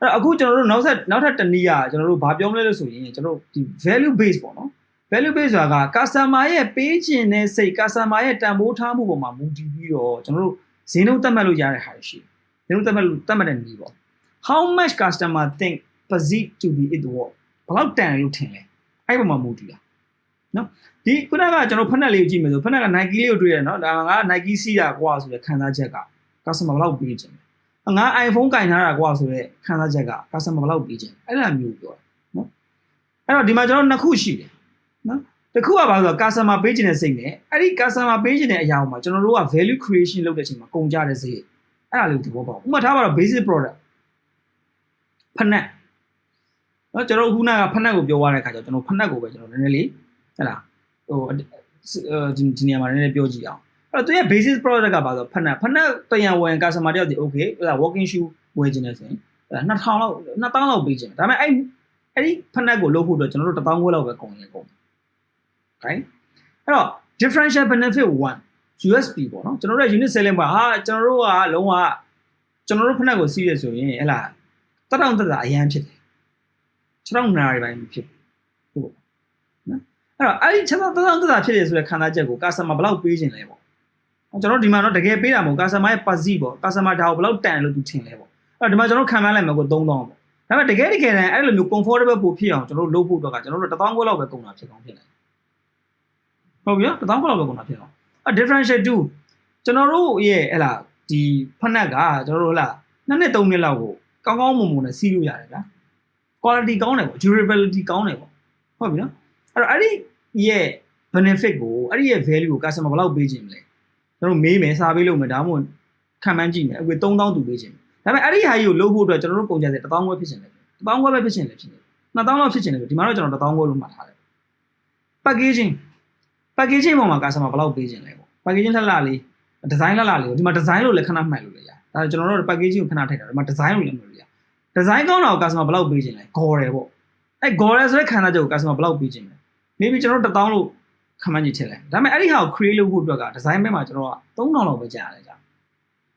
အဲ့တော့အခုကျွန်တော်တို့နောက်ဆက်နောက်ထပ်တစ်နည်းကကျွန်တော်တို့ဘာပြောမလဲလို့ဆိုရင်ကျွန်တော်တို့ဒီ value base ပေါ့နော် value base ဆိုတာက customer ရဲ့ပေးခြင်းနဲ့စိတ် customer ရဲ့တန်ဖိုးထားမှုပေါ်မှာမူတည်ပြီးတော့ကျွန်တော်တို့ဈေးနှုန်းသတ်မှတ်လို့ရတဲ့ဟာတွေရှိတယ်ဈေးနှုန်းသတ်မှတ်လို့သတ်မှတ်တဲ့နည်းပေါ့ how much customer think perceive to be it worth ဘယ်လောက်တန်တယ်လို့ထင်လဲအဲ့ပေါ်မှာမူတည်တာ နော်ဒီခုနကကျွန်တော်ဖက်နက်လေးကိုကြည့်မယ်ဆိုဖက်နက်က Nike လေးကိုတွေ့ရတယ်နော်ဒါငါ Nike စီးတာကွာဆိုတဲ့ခံစားချက်က customer ဘယ်လောက်ပေးခြင်းလဲငါ iPhone ကင်ထားတာကွာဆိုတဲ့ခံစားချက်က customer ဘယ်လောက်ပေးခြင်းအဲ့လိုမျိုးပြောတယ်နော်အဲ့တော့ဒီမှာကျွန်တော်နှစ်ခုရှိတယ်နော်တစ်ခုကဘာလို့ဆိုတော့ customer ပေးခြင်းတဲ့စိတ်နဲ့အဲ့ဒီ customer ပေးခြင်းတဲ့အရာမှာကျွန်တော်တို့က value creation လုပ်တဲ့အချိန်မှာကုန်ကြတဲ့စိတ်အဲ့ဒါလေးကိုသဘောပေါက်ဥပမာထားပါတော့ basic product ဖက်နက်နော်ကျွန်တော်ခုနကဖက်နက်ကိုပြောရတဲ့အခါကျတော့ကျွန်တော်ဖက်နက်ကိုပဲကျွန်တော်နည်းနည်းလေး ဟဲ့လားဟိုဒီဒီနေရာမှာနည်းနည်းပြောကြည့်အောင်အဲ့တော့သူရဲ့ basis product ကဘာဆိုဖက်နက်ဖက်နက်တရံဝယ် customer တယောက်ဒီ okay ဟဲ့လား walking shoe ဝယ်ခြင်းနဲ့ဆိုရင်2000လောက်2000လောက်ပေးခြင်းဒါပေမဲ့အဲ့အဲ့ဒီဖက်နက်ကိုလုပ်ဖို့အတွက်ကျွန်တော်တို့1000ခွဲလောက်ပဲကုန်ရင်ကုန် okay အဲ့တော့ differential benefit 1 USP ပေါ့နော်ကျွန်တော်တို့ unit selling ပါဟာကျွန်တော်တို့ကလုံးဝကျွန်တော်တို့ဖက်နက်ကိုစီးရဆိုရင်ဟဲ့လားတတောင်တက်တာအရန်ဖြစ်တယ်6တောင်နာရီပိုင်းဖြစ်ဟုတ်နော် အဲ့တော့အဲ့ဒီ6တောင်တတောင်တက်တာဖြစ်တယ်ဆိုတဲ့ခံစားချက်ကို customer ဘယ်လောက်ပေးခြင်းလဲပေါ့ကျွန်တော်ဒီမှာတော့တကယ်ပေးတာမဟုတ် customer ရဲ့ passive ပေါ့ customer ဒါကိုဘယ်လောက်တန်လို့သူထင်လဲပေါ့အဲ့တော့ဒီမှာကျွန်တော်ခံမှန်းလိုက်မှာကို3000ပေါ့ဒါပေမဲ့တကယ်တကယ်တမ်းအဲ့လိုမျိုး comfortable ပို့ဖြစ်အောင်ကျွန်တော်တို့လုပ်ဖို့တော့ကကျွန်တော်တို့1000ခွဲလောက်ပဲကုန်တာဖြစ်ကောင်းဖြစ်တယ်ဟုတ်ပြီနော်1000ခွဲလောက်ပဲကုန်တာဖြစ်အောင်အဲ့ differential 2ကျွန်တော်တို့ရဲ့ဟဲ့လားဒီဖက်နက်ကကျွန်တော်တို့ဟဲ့လားနှစ်နှစ်သုံးနှစ်လောက်ကိုကောင်းကောင်းမွန်မွန်နဲ့စီးလို့ရတယ်ဗျာ quality ကောင်းတယ်ပေါ့ durability ကောင်းတယ်ပေါ့ဟုတ်ပြီနော်အဲ့တော့အဲ့ဒီ ရဲ့ benefit ကိုအဲ့ဒီရဲ့ value ကို customer ဘယ်လောက်ပေးခြင်းမလဲကျွန်တော်မေးမယ်စာပေးလို့မယ်ဒါမှမဟုတ်ခံမှန်းကြည့်မယ်အခု3000သူပေးခြင်းဒါပေမဲ့အဲ့ဒီဟာကြီးကိုလုပ်ဖို့အတွက်ကျွန်တော်တို့ကုန်ကြတဲ့1000ခွဲဖြစ်ခြင်းလေ1000ခွဲပဲဖြစ်ခြင်းလေဖြစ်နေ2000လောက်ဖြစ်ခြင်းလေဒီမှာတော့ကျွန်တော်1000ခွဲလို့မှတ်ထားတယ် packaging packaging ပေါ်မှာ customer ဘယ်လောက်ပေးခြင်းလဲပေါ့ packaging လှလှလေး design လှလှလေးကိုဒီမှာ design လို့လည်းခဏမှတ်လို့လည်းရတယ်ဒါကျွန်တော်တို့ packaging ကိုခဏထိုက်တာဒီမှာ design လို့လည်းမှတ်လို့ရတယ် design ကောင်းတာကို customer ဘယ်လောက်ပေးခြင်းလဲ gore တယ်ပေါ့အဲ gore တယ်ဆိုတဲ့ခံစားချက်ကို customer ဘယ်လောက်ပေးခြင်းလဲ maybe ကျွန်တော်တို့1000လို့ခံမှန်းကြည့်ထည့်လိုက်ဒါပေမဲ့အဲ့ဒီဟာကို create လုပ်ဖို့အတွက်က design ဘက်မှာကျွန်တော်က3000လောက်ပဲကြာရတယ်ကြာ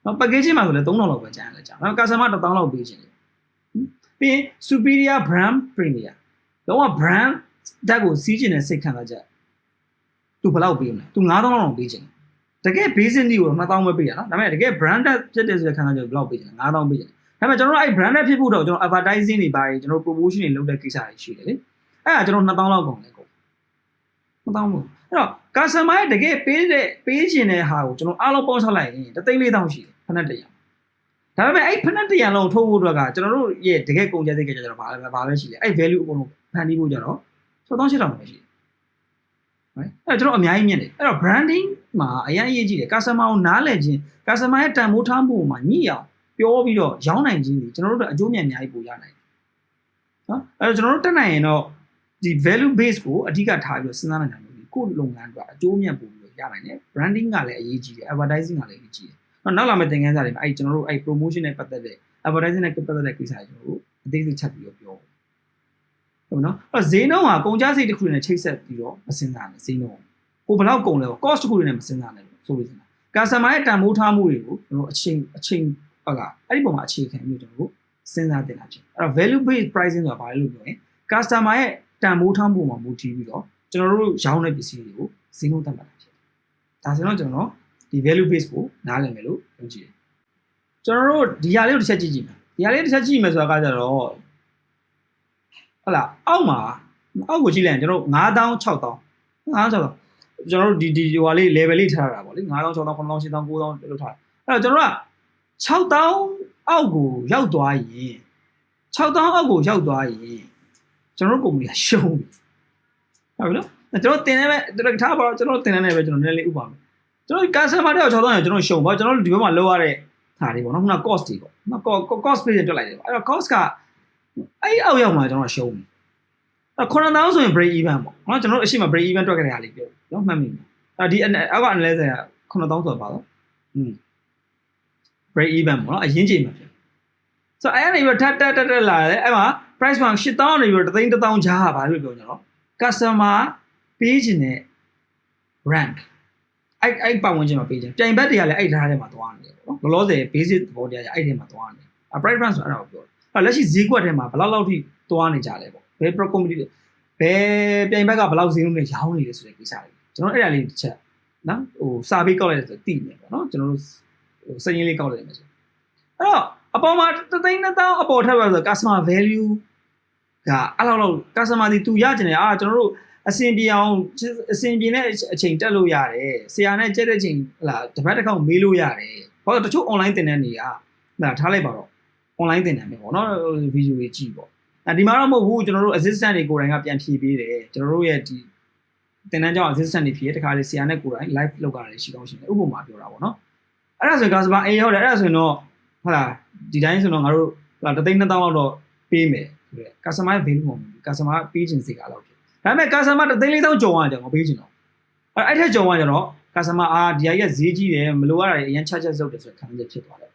နော် packaging မှာဆိုလည်း3000လောက်ပဲကြာရတယ်ကြာနော် customer 1000လောက်ပေးခြင်းလေပြီးရင် superior brand premier လုံးဝ brand ဓာတ်ကိုစီးကျင်တဲ့စိတ်ခံစားချက်သူဘယ်လောက်ပေးမလဲသူ9000လောက်ပေးခြင်းတကယ် basic need ကို2000ပဲပေးရနော်ဒါပေမဲ့တကယ် branded ဖြစ်တဲ့ဆိုတဲ့ခံစားချက်ဘယ်လောက်ပေးခြင်းလဲ9000ပေးခြင်းဒါပေမဲ့ကျွန်တော်တို့အဲ့ branded ဖြစ်ဖို့တော့ကျွန်တော် advertising တွေပါတယ်ကျွန်တော် promotion တွေလုပ်တဲ့ကိစ္စတွေရှိတယ်လေအဲ့ဒါကျွန်တော်2000လောက်ကုန်တယ် ကုန်2000မို့အဲ့တော့ customer ရဲ့တကယ်ပေးတဲ့ပေးခြင်းတဲ့ဟာကိုကျွန်တော်အားလုံးပေါင်းချက်လိုက်ရင်တသိန်း4000ရှိတယ်ဖက်နက်တရံဒါပေမဲ့အဲ့ဖက်နက်တရံလုံးထုတ်ဖို့အတွက်ကကျွန်တော်တို့ရဲ့တကယ်ကုန်ကြတဲ့ကိစ္စကျတော့ဘာလဲဘာပဲရှိလဲအဲ့ value အကုန်လုံးဖန်တီးဖို့ကြတော့6800ပဲရှိတယ်ဟုတ်အဲ့ကျွန်တော်အများကြီးမြင်တယ်အဲ့တော့ branding မှာအရင်အရေးကြီးတယ် customer ကိုနားလည်ခြင်း customer ရဲ့တန်ဖိုးထားမှုမှာညှိအောင်ပြောပြီးတော့ရောင်းနိုင်ခြင်းတွေကျွန်တော်တို့အကျိုးမြတ်အများကြီးပိုရနိုင်တယ်နော်အဲ့တော့ကျွန်တော်တို့တက်နိုင်ရင်တော့ ဒီ value base ကိုအဓိကထားပြီးတော့စဉ်းစားနိုင်တယ်လို့ကိုယ့်လုပ်ငန်းအတွက်အကျိုးမြတ်ပိုပြီးတော့ရနိုင်တယ် branding ကလည်းအရေးကြီးတယ် advertising ကလည်းအရေးကြီးတယ်နော်နောက်လာမယ့်သင်ခန်းစာတွေမှာအဲ့ကျွန်တော်တို့အဲ့ promotion နဲ့ပတ်သက်တဲ့ advertising နဲ့ပတ်သက်တဲ့ကိစ္စတွေကျွန်တော်တို့အသေးစိတ်ချက်ပြီးတော့ပြောဟုတ်နော်အဲ့တော့ဈေးနှုန်းဟာကုန်ကျစရိတ်တစ်ခုနဲ့ချိတ်ဆက်ပြီးတော့မစင်စားနဲ့ဈေးနှုန်းကိုဘယ်လောက်ကုန်လဲပေါ့ cost တစ်ခုနဲ့မစင်စားနဲ့ဆိုလို့စင်တာ customer ရဲ့တန်ဖိုးထားမှုတွေကိုကျွန်တော်အချိန်အချိန်ဟုတ်လားအဲ့ဒီပုံမှာအခြေခံပြီးကျွန်တော်တို့စဉ်းစားတင်တာဖြစ်အဲ့တော့ value based pricing ဆိုတာဘာလဲလို့ပြောရင် customer ရဲ့ တန်ဖိုးထားမှုမှာမူတည်ပြီးတော့ကျွန်တော်တို့ရောင်းတဲ့ပစ္စည်းတွေကိုဈေးနှုန်းသတ်မှတ်တာဖြစ်ဒါဆိုတော့ကျွန်တော်ဒီ value base ကိုနားလည်မယ်လို့ပြောကြည့်တယ်ကျွန်တော်တို့ဒီဟာလေးကိုတစ်ချက်ကြည့်ကြည့်မယ်ဒီဟာလေးတစ်ချက်ကြည့်မယ်ဆိုတာကကြတော့ဟုတ်လားအောက်မှာအောက်ကိုကြည့်လိုက်ရင်ကျွန်တော်တို့9000 6000 9000 6000ကျွန်တော်တို့ဒီဒီဟိုဟာလေး level လေးထားတာပေါ့လေ9000 6000 9000 8000 9000လို့ထားအဲ့တော့ကျွန်တော်တို့က6000အောက်ကိုရောက်သွားရင်6000အောက်ကိုရောက်သွားရင် ကျွန်တော်တို့ကုမ္ပဏီကရှုံးပြီဟုတ်ပြီနော်ကျွန်တော်တင်နေပဲတော်ထားပါကျွန်တော်တင်နေပဲကျွန်တော်နည်းနည်းလေးဥပါမယ်ကျွန်တော် customer တွေ6000ရကျွန်တော်ရှုံးပါကျွန်တော်ဒီဘက်မှာလောက်ရတဲ့ဟာတွေပေါ့နော်ခုန cost တွေပေါ့နော် cost base တွက်လိုက်တယ်ပေါ့အဲ့တော့ cost ကအဲ့အောက်ရောက်မှာကျွန်တော်ရှုံးပြီအဲ့9000ဆိုရင် break even ပေါ့နော်ကျွန်တော်အရှိမ break even တွက်ကြတဲ့ဟာလေးပြောနော်မှတ်မိမယ်အဲ့ဒီအောက်က analysis က9000ဆိုတာပါတော့อืม break even ပေါ့နော်အရင်ချိန်မှာဖြစ်ဆိုတော့အဲ့ကနေပြီးထပ်တက်တက်တက်လာတယ်အဲ့မှာ price မှာ8000နေပြီးတော့3000 1000ကြားပါလို့ပြောကြတော့ customer ပေးခြင်းတဲ့ rank အဲ့အဲ့ပတ်ဝန်းကျင်မှာပေးချင်ပြိုင်ဘက်တွေကလည်းအဲ့ဓာတ်ထဲမှာသွားနေတယ်ပေါ့နော်လောလောဆယ် basic သဘောတရားကြီးအဲ့ထဲမှာသွားနေတယ်အ price France ဆိုအဲ့ဒါကိုပြောတယ်အဲ့လက်ရှိဈေးကွက်ထဲမှာဘယ်လောက်လောက်ထိသွားနေကြလဲပေါ့ဘယ် pro community ဘယ်ပြိုင်ဘက်ကဘယ်လောက်ဈေးနှုန်းနဲ့ရောင်းနေလဲဆိုတဲ့ကိစ္စတွေကျွန်တော်အဲ့ဒါလေးတစ်ချက်နော်ဟိုစာပေးကောက်လိုက်တယ်ဆိုသိနေပေါ့နော်ကျွန်တော်တို့ဟိုစရင်းလေးကောက်လိုက်တယ်ဆိုအဲ့တော့ အပေါ်မှာတသိန်းနှစ်သောင်းအပေါ်ထပ်ပါဆို customer value ကအဲ့လောက်လောက် customer ဒီသူရကျင်တယ်အာကျွန်တော်တို့အဆင်ပြေအောင်အဆင်ပြေတဲ့အချိန်တက်လို့ရတယ်ဆရာနဲ့ကြက်တဲ့ချိန်ဟလာတစ်ပတ်တစ်ခေါက်မေးလို့ရတယ်ဘာလို့တချို့ online သင်တန်းတွေကဟလာထားလိုက်ပါတော့ online သင်တန်းပဲပေါ့နော်ဗီဒီယိုတွေကြည့်ပေါ့အဲဒီမှာတော့မဟုတ်ဘူးကျွန်တော်တို့ assistant တွေကိုယ်တိုင်ကပြန်ဖြည့်ပေးတယ်ကျွန်တော်တို့ရဲ့ဒီသင်တန်းကြောင့် assistant တွေဖြည့်တခါလေဆရာနဲ့ကိုယ်တိုင် live လုပ်ကြတယ်ရှိကောင်းရှိတယ်ဥပမာပြောတာပေါ့နော်အဲ့ဒါဆိုရင် customer အေးဟုတ်တယ်အဲ့ဒါဆိုရင်တော့ဟုတ်လား ဒီတိုင်းဆိုတော့ငါတို့ဟလာတသိန်း2000လောက်တော့ပေးမယ်ဆိုတော့ customer value မဟုတ်ဘူး customer ပေးခြင်းစိတ်ကလောက်ဖြစ်ဒါပေမဲ့ customer တသိန်း4000ကျော်သွားကြတော့မပေးချင်တော့အဲ့အဲ့ထက်ကျော်သွားကြတော့ customer အာဒီဟာကြီးကဈေးကြီးတယ်မလိုရတာအရင်ချက်ချက်စုပ်တယ်ဆိုတဲ့ခံစားချက်ဖြစ်သွားတယ်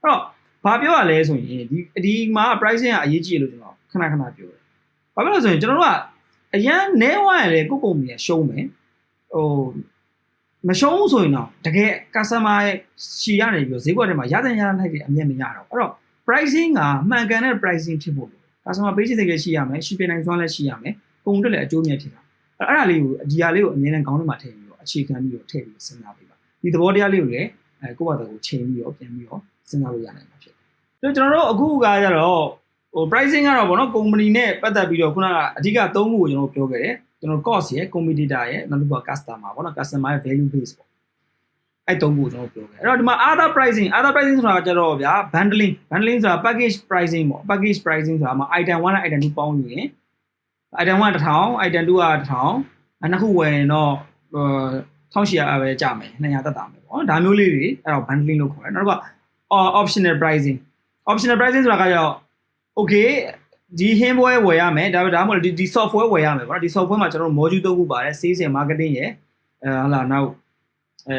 အဲ့တော့ဘာပြောရလဲဆိုရင်ဒီဒီမှာ pricing ကအရေးကြီးတယ်လို့ကျွန်တော်ခဏခဏပြောတယ်ဘာဖြစ်လို့ဆိုရင်ကျွန်တော်တို့ကအရန်နဲဝါရလေကိုယ့်ကုမ္ပဏီကရှုံးမယ်ဟို မရှုံးဘူးဆိုရင်တော့တကယ် customer ရဲ့ရှီရနေပြီးဈေးကွက်ထဲမှာရတဲ့ရတဲ့နိုင်တဲ့အမြတ်မရတော့အဲ့တော့ pricing ကမှန်ကန်တဲ့ pricing ဖြစ်ဖို့ customer page စိတ်လည်းရှိရမယ်ရှိပြနိုင်စွမ်းလည်းရှိရမယ်ပုံတက်လည်းအကျိုးမြတ်ဖြစ်တာအဲ့ဒါလေးကိုဒီဟာလေးကိုအမြဲတမ်းခေါင်းထဲမှာထည့်ပြီးတော့အခြေခံပြီးတော့ထည့်ပြီးစဉ်းစားပေးပါဒီသဘောတရားလေးကိုလည်းအဲကိုယ့်ဘာသာကိုချိန်ပြီးတော့ပြန်ပြီးတော့စဉ်းစားလို့ရနိုင်မှာဖြစ်တယ်ကျွန်တော်တို့အခုကကြတော့ဟို pricing ကတော့ဗောနော် company နဲ့ပတ်သက်ပြီးတော့ခုနကအဓိကသုံးခုကိုကျွန်တော်ပြောခဲ့တယ် ကျွန်တော် cost ရယ် competitor ရယ်နောက်တစ်ခုက customer ဗောနော် customer ရဲ့ value base ပေါ့အဲ့သုံးခုကိုကျွန်တော်ပြောခဲ့အဲ့တော့ဒီမှာ other pricing other pricing ဆိုတာကကြတော့ဗျာ bundling bundling ဆိုတာ package pricing ပေါ့ package pricing ဆိုတာမှာ item 1နဲ့ item 2ပေါင်းယူရင် item 1 1000 item 2က1000အနှစ်ခုဝယ်ရင်တော့1800ပဲကြမယ်200တက်တာမယ်ပေါ့နော်ဒါမျိုးလေးတွေအဲ့တော့ bundling လို့ခေါ်တယ်နောက်တစ်ခုက optional pricing optional pricing ဆိုတာကကြောင့် okay ဒီ him ပွဲဝယ်ရမယ်ဒါဒါမှမဟုတ်ဒီဒီ software ဝယ်ရမယ်ပေါ့နော်ဒီ software မှာကျွန်တော်တို့ module သုံးခုပါတယ် sales and marketing ရယ်အဲဟာလာနောက်အဲ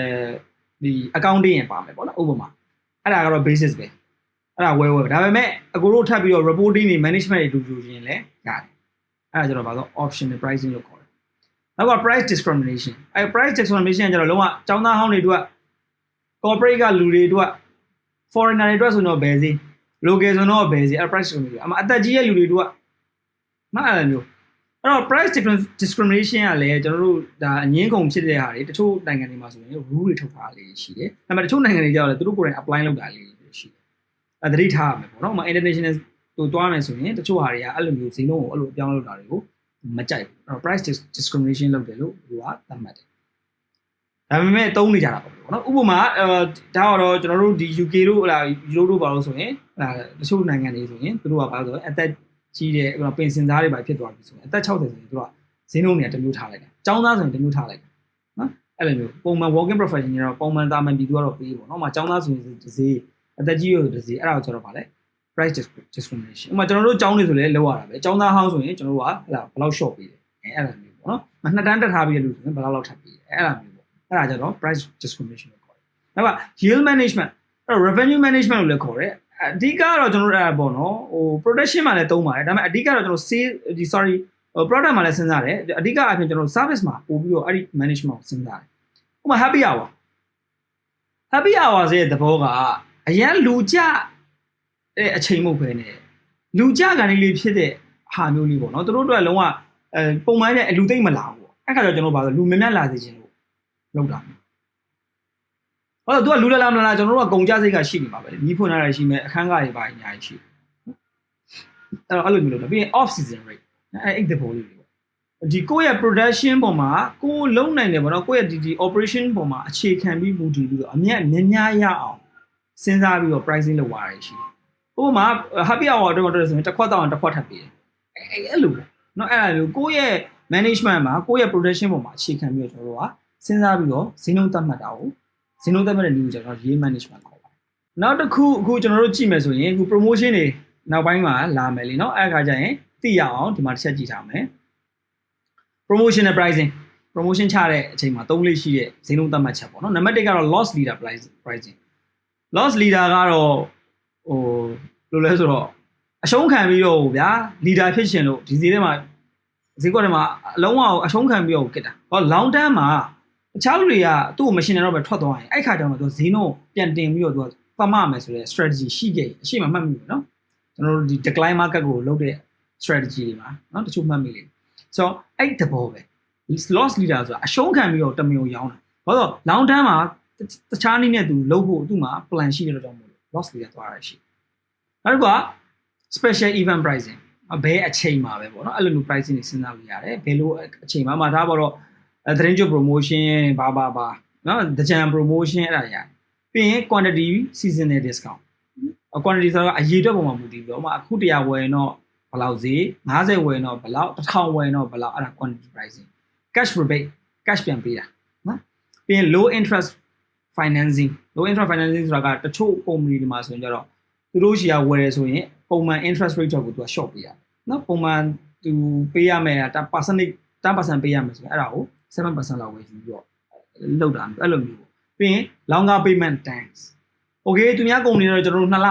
ဒီ accounting ရယ်ပါမယ်ပေါ့နော်ဥပမာအဲ့ဒါကတော့ basis ပဲအဲ့ဒါဝယ်ဝယ်ဒါပေမဲ့အကိုတို့ထပ်ပြီးတော့ reporting တွေ management တွေတူတူချင်းလဲရတယ်အဲ့ဒါကျတော့ဘာလို့ optional pricing လို့ခေါ်တယ်နောက်က price discrimination အဲ price discrimination ကကျတော့လုံးဝចောင်းသားဟောင်းတွေတို့က corporate ကလူတွေတို့က foreigner တွေအတွက်ဆိုတော့ဘယ်စီ local ဆိုတော့ဘယ်စီအဲ price discrimination အမအသက်ကြီးရဲ့လူတွေတို့ကမအဲ့လိုမျိုးအဲ့တော့ price discrimination ကလည်းကျွန်တော်တို့ဒါအငင်းကုန်ဖြစ်တဲ့ဟာတွေတချို့နိုင်ငံတွေမှာဆိုရင် rule တွေထုတ်ထားလေးရှိတယ်။ဒါပေမဲ့တချို့နိုင်ငံတွေကျတော့လည်းသူတို့ကိုယ်တိုင် apply လုပ်တာလေးရှိတယ်။အဲသတိထားရမယ်ပေါ့နော်။ဥပမာ international တို့တွားမယ်ဆိုရင်တချို့ဟာတွေကအဲ့လိုမျိုးဈေးနှုန်းကိုအဲ့လိုအပြောင်းလုပ်တာတွေကိုမကြိုက်ဘူး။အဲ့တော့ price discrimination လုပ်တယ်လို့သူကသတ်မှတ်တယ်။ ဒါပေမဲ့တုံးနေကြတာပေါ့နော်။ဥပမာအဲဒါတော့ကျွန်တော်တို့ဒီ UK တို့ဟလာ Euro တို့ပါလို့ဆိုရင်ဟလာတချို့နိုင်ငံတွေဆိုရင်သူတို့ကဘာလို့ဆိုအသက်ကြီးတဲ့ပင်စင်သားတွေပါဖြစ်သွားပြီဆိုရင်အသက်60ဆိုရင်သူကဈေးနှုန်းတွေကတမျိုးထားလိုက်တယ်။ចောင်းသားဆိုရင်တမျိုးထားလိုက်တယ်။နော်အဲ့လိုမျိုးပုံမှန် working professional တော့ပုံမှန်သားမှန်ပြည်သူကတော့ပေးပေါ့နော်။ဥပမာចောင်းသားဆိုရင်ဈေးအသက်ကြီးရတဲ့ဈေးအဲ့ဒါကိုကျွန်တော်ဗာလဲ price discrimination ဥပမာကျွန်တော်တို့ចောင်းနေဆိုလဲလောက်ရတာပဲចောင်းသားဟောင်းဆိုရင်ကျွန်တော်တို့ကဟလာဘယ်လောက် short ပေးတယ်အဲ့အဲ့လိုမျိုးပေါ့နော်။နှစ်တန်းတက်ထားပြီးလို့ဆိုရင်ဘယ်လောက်လောက်ထပ်ပေးတယ်အဲ့အဲ့လိုမျိုးပေါ့။ း အဲ့ဒါကြတော့ price discrimination လို့ခေါ်တယ်။နောက်က yield management အဲ့ revenue management လို့လည်းခေါ်တယ်။အဓိကတော့ကျွန်တော်တို့အဲ့ပေါ့နော်ဟို production မှာလည်းသုံးပါတယ်ဒါပေမဲ့အဓိကတော့ကျွန်တော် sale ဒီ sorry ဟို product မှာလည်းစဉ်းစားတယ်အဓိကအပြင်ကျွန်တော် service မှာပို့ပြီးတော့အဲ့ဒီ management ကိုစဉ်းစားတယ်ဥပမာ happy hour happy hour ရဲ့သဘောကအရန်လူကြတဲ့အချိန်မဟုတ်ပဲねလူကြကန်လေးဖြစ်တဲ့ဟာမျိုးလေးပေါ့နော်သူတို့တို့ကလုံးဝအဲပုံမှန်ပြလူသိမ့်မလာဘူးပေါ့အဲ့ခါကျတော့ကျွန်တော်ဘာလို့လူများများလာစေချင် လို့လောက်တာဟုတ်တော့သူကလူလာလာမလာကျွန်တော်တို့ကကုန်ကြစိတ်ကရှိနေမှာပဲလေမိဖွင့်ရတာရှိမယ်အခန်းကားတွေပါအများကြီးရှိအဲ့တော့အဲ့လိုမျိုးလုပ်တာပြီးရင် off season rate အဲ့အဲ့ဒီပေါ်လေးတွေပေါ့ဒီကိုယ့်ရဲ့ production ပေါ်မှာကိုယ်လုံးနိုင်တယ်ပေါ့နော်ကိုယ့်ရဲ့ဒီဒီ operation ပေါ်မှာအခြေခံပြီးမူတည်ပြီးတော့အမြတ်များများရအောင်စဉ်းစားပြီးတော့ pricing လုပ်ရရရှိတယ်ဥပမာ happy hour တော့တော့ဆိုရင်တစ်ခွက်တော့တစ်ခွက်ထပ်ပေးတယ်အဲ့အဲ့လိုပေါ့နော်အဲ့ဒါမျိုးကိုယ့်ရဲ့ management မှာကိုယ့်ရဲ့ production ပေါ်မှာအခြေခံပြီးတော့ကျွန်တော်တို့က စဉ်းစားပြီးတော့ဈေးနှုန်းသတ်မှတ်တာကိုဈေးနှုန်းသတ်မှတ်တဲ့လူကျွန်တော် yield management ခေါ်ပါတယ်နောက်တစ်ခုအခုကျွန်တော်တို့ကြည့်မယ်ဆိုရင်အခု promotion တွေနောက်ပိုင်းမှာလာမယ်လीเนาะအဲ့အခါကျရင်သိရအောင်ဒီမှာတစ်ချက်ကြည့်ထားမယ် promotional pricing promotion ချတဲ့အချိန်မှာသုံးလေးရှိတဲ့ဈေးနှုန်းသတ်မှတ်ချက်ပေါ့နော်နံပါတ်1ကတော့ loss leader pricing loss leader ကတော့ဟိုလိုလဲဆိုတော့အရှုံးခံပြီးတော့ဗျာ leader ဖြစ်ရှင်လို့ဒီဈေးထဲမှာဈေးကွက်ထဲမှာအလုံးဝအရှုံးခံပြီးတော့ကစ်တာဟော long term မှာ တခြားလူတွေကသူ့ကိုမရှင်နေတော့ပဲထွက်သွားရင်အဲ့ခါကျတော့သူဈေးနှုန်းပြန်တင်ပြီးတော့သူကပတ်မမယ်ဆိုတဲ့ strategy ရှိခဲ့ရင်အရှိမမှတ်မိဘူးเนาะကျွန်တော်တို့ဒီ decline market ကိုလုပ်တဲ့ strategy တွေမှာเนาะတချို့မှတ်မိလေဆိုတော့အဲ့တဘောပဲဒီ loss leader ဆိုတာအရှုံးခံပြီးတော့တမျိုးရောင်းတာဘာလို့ long term မှာတခြားနည်းနဲ့သူလုပ်ဖို့သူ့မှာ plan ရှိတဲ့တော့ကြောင့်မို့လို့ loss leader သွားရရှိနောက်တစ်ခုက special event pricing ဘယ်အချိန်မှာပဲပေါ့နော်အဲ့လိုမျိုး pricing တွေစဉ်းစားလို့ရတယ်ဘယ်လိုအချိန်မှာမှာဒါပေါ့တော့ အဲသတင်းချုပ် promotion ဘာဘာဘာနော်တကြံ promotion အဲ့ဒါရတယ်ပြီးရင် quantity seasonal discount quantity ဆိုတော့အရေးအတွက်ပုံမှာမူတည်ပြီးတော့ဥပမာအခု100ဝယ်ရင်တော့ဘယ်လောက်ဈေး90ဝယ်ရင်တော့ဘယ်လောက်1000ဝယ်ရင်တော့ဘယ်လောက်အဲ့ဒါ quantity pricing cash rebate cash ပြန်ပေးတာနော်ပြီးရင် low interest financing low interest financing ဆိုတာကတချို့ company တွေမှာဆိုရင်ကြတော့သူတို့ရှီယာဝယ်ရဆိုရင်ပုံမှန် interest rate တော့ကိုသူက short ပေးရတယ်နော်ပုံမှန်သူပေးရမယ်တာ percentage 10%ပေးရမယ်ဆိုရင်အဲ့ဒါကို 7%လောက်ပဲယူပြီးတော့လောက်တာမျိုးအဲ့လိုမျိုးပေါ့ပြီးရင် longer payment terms okay သူများ company တော့ကျွန်တော်တို့2လ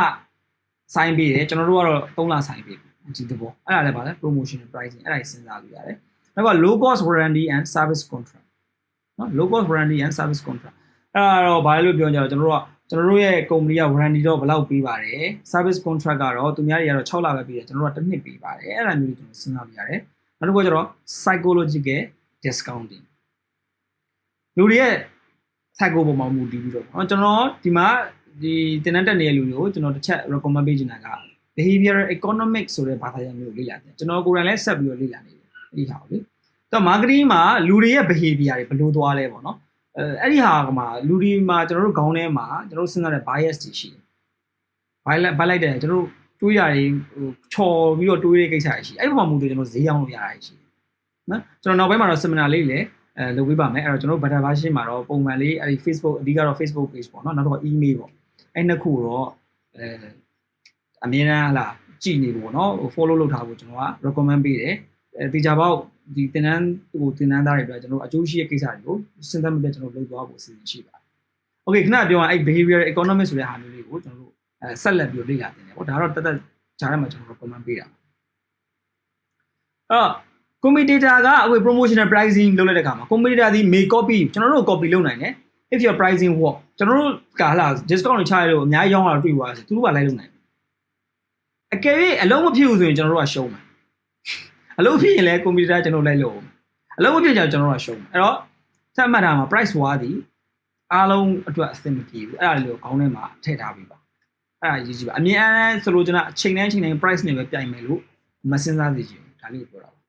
sign ပေးတယ်ကျွန်တော်တို့ကတော့3လ sign ပေးတယ်ဒီတဘောအဲ့ဒါလည်းပါလဲ promotion pricing အဲ့ဒါကြီးစဉ်းစားလို့ရတယ်နောက်က low cost warranty and service contract နော် low cost warranty and service contract အဲ့ဒါတော့ဘာလဲလို့ပြောကြတော့ကျွန်တော်တို့ကကျွန်တော်တို့ရဲ့ company က warranty တော့ဘယ်လောက်ပေးပါတယ် service contract ကတော့သူများတွေကတော့6လပဲပေးတယ်ကျွန်တော်တို့ကတစ်နှစ်ပေးပါတယ်အဲ့ဒါမျိုးတွေကျွန်တော်စဉ်းစားလို့ရတယ်နောက်တစ်ခုကကျတော့ psychological discounting လူတွေရဲ့ psycho ပုံမှာမူတည်ပြီးတော့เนาะကျွန်တော်ဒီမှာဒီတင်တန်းတက်နေတဲ့လူတွေကိုကျွန်တော်တစ်ချက် recommend ပေးချင်တာက behavioral economics ဆိုတဲ့ဘာသာရပ်မျိုးကိုလေ့လာတယ်ကျွန်တော်ကိုယ်တိုင်လည်းဆက်ပြီးတော့လေ့လာနေတယ်အဲ့ဒီဟာကိုလေတော့ marketing မှာလူတွေရဲ့ behavior တွေဘယ်လိုသွားလဲပေါ့နော်အဲအဲ့ဒီဟာကမှာလူတွေမှာကျွန်တော်တို့ခေါင်းထဲမှာကျွန်တော်တို့စဉ်းစားတဲ့ bias တွေရှိတယ်။ bias ဘိုက်လိုက်တယ်ကျွန်တော်တို့တွေးတာတွေဟိုချော်ပြီးတော့တွေးတဲ့ကိစ္စတွေရှိတယ်။အဲ့ဒီပုံမှာမူတည်ကျွန်တော်ဈေးရောက်လို့ရတာရှိတယ်။နော်ကျွန်တော်နောက်ပိုင်းမှာတော့ seminar လေးလည်း အဲလုပ်ပေးပါမယ်။အဲ့တော့ကျွန်တော် beta version မှာတော့ပုံမှန်လေးအဲ့ဒီ Facebook အဓိကတော့ Facebook page ပေါ့နော်။နောက်တော့ email ပေါ့။အဲ့နှစ်ခုတော့အဲအမြဲတမ်းလာကြည့်နေဖို့ပေါ့နော်။ follow လုပ်ထားဖို့ကျွန်တော်က recommend ပေးတယ်။အဲတေချာပေါက်ဒီသင်တန်းဟိုသင်တန်းသားတွေအတွက်ကျွန်တော်အကျိုးရှိတဲ့ကိစ္စတွေကိုစဉ်းစားမပြတ်ကျွန်တော်လုပ်သွားဖို့အစီအစဉ်ရှိပါတယ်။ Okay ခဏပြောရင်အဲ့ behavior economics ဆိုတဲ့ဟာမျိုးလေးကိုကျွန်တော်တို့အဲဆက်လက်ပြီးလေ့လာတင်တယ်ပေါ့ဒါတော့တက်တက်ဂျားထဲမှာကျွန်တော် recommend ပေးတာ။အဲ့တော့ commentator ကအခု promotional pricing လုပ်လိုက်တဲ့အခါမှာ commentator ဒီ may copy ကျွန်တော်တို့ copy လုပ်နိုင်တယ် if your pricing work ကျွန်တော်တို့ကဟာ discount တွေချရလို့အများကြီးရောင်းလာတွေ့သွားတယ်သူတို့ကလိုက်လုပ်နိုင်တယ်။အကယ်၍အလုံးမဖြစ်ဘူးဆိုရင်ကျွန်တော်တို့ကရှုံးမယ်။အလုံးဖြစ်ရင်လည်း commentator ကျွန်တော်လိုက်လို့အောင်။အလုံးမဖြစ်ကြကျွန်တော်တို့ကရှုံးမယ်။အဲ့တော့သတ်မှတ်တာမှာ price war သည်အားလုံးအတွက်အဆင်မပြေဘူး။အဲ့ဒါလေးကိုခေါင်းထဲမှာထည့်ထားပြီးပါ။အဲ့ဒါရေးကြည့်ပါ။အမြင်အမ်းဆိုလို့ကျွန်တော်အချိန်တိုင်းအချိန်တိုင်း price နဲ့ပဲပြိုင်မယ်လို့မစဉ်းစားစေချင်ဘူး။ဒါလေးကိုပြောတာပါ